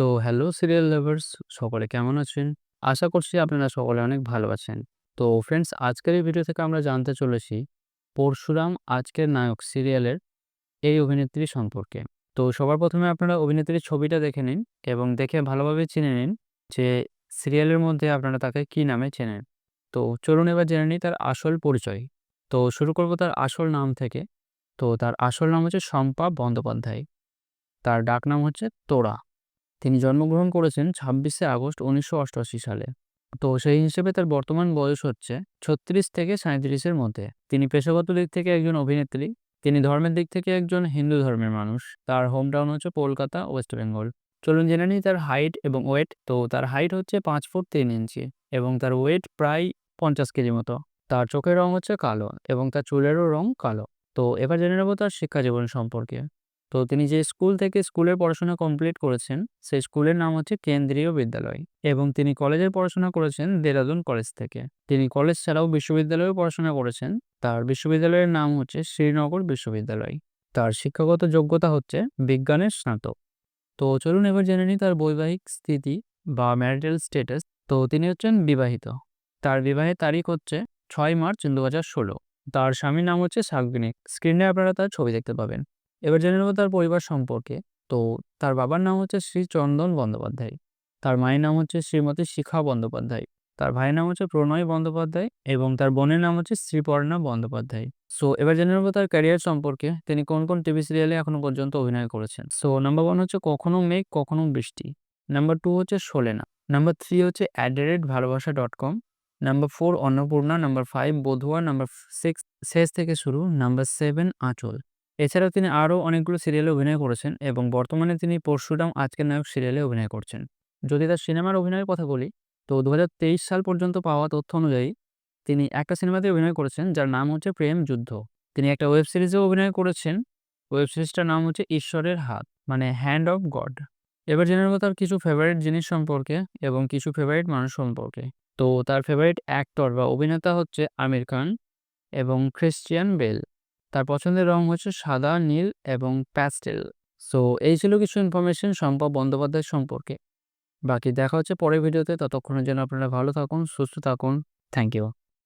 তো hello serial lovers, সকলে কেমন আছেন? আশা করছি আপনারা সকলে অনেক ভালো আছেন। তো ফ্রেন্ডস, আজকের এই ভিডিও থেকে আমরা জানতে চলেছি পরশুরাম আজকের নায়ক সিরিয়ালের এই অভিনেত্রী সম্পর্কে। তো সবার প্রথমে আপনারা অভিনেত্রীর ছবিটা দেখে নিন এবং দেখে ভালোভাবে চিনে নিন যে সিরিয়ালের মধ্যে আপনারা তাকে কি নামে চেনেন। তো চলুন এবার জেনে নিই তার আসল পরিচয়। তো শুরু করব তার আসল নাম থেকে। তো তার আসল নাম হচ্ছে শম্পা বন্দ্যোপাধ্যায়। তার ডাকনাম হচ্ছে তোড়া। তিনি জন্মগ্রহণ করেছেন ছাব্বিশে আগস্ট উনিশশো অষ্টআশি সালে। তো সেই হিসেবে তার বর্তমান বয়স হচ্ছে ছত্রিশ থেকে সাঁইত্রিশের মধ্যে। তিনি পেশাগত দিক থেকে একজন অভিনেত্রী। তিনি ধর্মের দিক থেকে একজন হিন্দু ধর্মের মানুষ। তার হোম টাউন হচ্ছে কলকাতা, ওয়েস্ট বেঙ্গল। চলুন জেনে নিই তার হাইট এবং ওয়েট। তো তার হাইট হচ্ছে পাঁচ ফুট তিন ইঞ্চি এবং তার ওয়েট প্রায় পঞ্চাশ কেজি মতো। তার চোখের রং হচ্ছে কালো এবং তার চুলেরও রং কালো। তো এবার জেনে নেব তার শিক্ষা জীবন সম্পর্কে। তো তিনি যে স্কুল থেকে স্কুলের পড়াশোনা কমপ্লিট করেছেন, সেই স্কুলের নাম হচ্ছে কেন্দ্রীয় বিদ্যালয় এবং তিনি কলেজের পড়াশোনা করেছেন দেরাদুন কলেজ থেকে। তিনি কলেজ ছাড়াও বিশ্ববিদ্যালয়েও পড়াশোনা করেছেন। তার বিশ্ববিদ্যালয়ের নাম হচ্ছে শ্রীনগর বিশ্ববিদ্যালয়। তার শিক্ষাগত যোগ্যতা হচ্ছে বিজ্ঞানের স্নাতক। তো চলুন এবার জেনে নিই তার বৈবাহিক স্থিতি বা ম্যারিটাল স্টেটাস তো তিনি হচ্ছেন বিবাহিত। তার বিবাহের তারিখ হচ্ছে ছয় মার্চ দু তার স্বামীর নাম হচ্ছে সাগবিনিক স্ক্রিনে আপনারা তার ছবি দেখতে পাবেন। এবার জেনে নেব তার পরিবার সম্পর্কে। তো তার বাবার নাম হচ্ছে শ্রী চন্দন বন্দ্যোপাধ্যায়। তার মায়ের নাম হচ্ছে শ্রীমতী শিখা বন্দ্যোপাধ্যায়। তার ভাইয়ের নাম হচ্ছে প্রণয় বন্দ্যোপাধ্যায় এবং তার বোনের নাম হচ্ছে শ্রীপর্ণা বন্দ্যোপাধ্যায়। সো এবার জেনে নেব তার ক্যারিয়ার সম্পর্কে। তিনি কোন কোন টিভি সিরিয়ালে এখনও পর্যন্ত অভিনয় করেছেন? সো নাম্বার ওয়ান হচ্ছে কখনো মেঘ, কখনো বৃষ্টি। নাম্বার টু হচ্ছে শোলেনা। নাম্বার থ্রি হচ্ছে অ্যাট দ্য রেট ভালোবাসা dot com number four Annapurna. Number five বধুয়া। Number six শেষ থেকে শুরু। নাম্বার সেভেন আঁচল। এছাড়াও তিনি আরও অনেকগুলো সিরিয়ালে অভিনয় করেছেন এবং বর্তমানে তিনি পরশুরাম আজকের নায়ক সিরিয়ালে অভিনয় করছেন। যদি তার সিনেমার অভিনয়ের কথা বলি, তো দু হাজার তেইশ সাল পর্যন্ত পাওয়া তথ্য অনুযায়ী তিনি একটা সিনেমাতে অভিনয় করেছেন যার নাম হচ্ছে প্রেম যুদ্ধ। তিনি একটা ওয়েব সিরিজেও অভিনয় করেছেন। ওয়েব সিরিজটার নাম হচ্ছে ঈশ্বরের হাত মানে হ্যান্ড অফ গড এবার জেনে নেব তার কিছু ফেভারিট জিনিস সম্পর্কে এবং কিছু ফেভারিট মানুষ সম্পর্কে। তো তার ফেভারিট অ্যাক্টর বা অভিনেতা হচ্ছে আমির খান এবং ক্রিশ্চিয়ান বেল তার পছন্দের রং হচ্ছে সাদা, নীল এবং প্যাস্টেল সো এই ছিল কিছু ইনফরমেশন সম্ভব বন্দ্যোপাধ্যায় সম্পর্কে। বাকি দেখা হচ্ছে পরের ভিডিওতে। ততক্ষণের জন্য আপনারা ভালো থাকুন, সুস্থ থাকুন। Thank you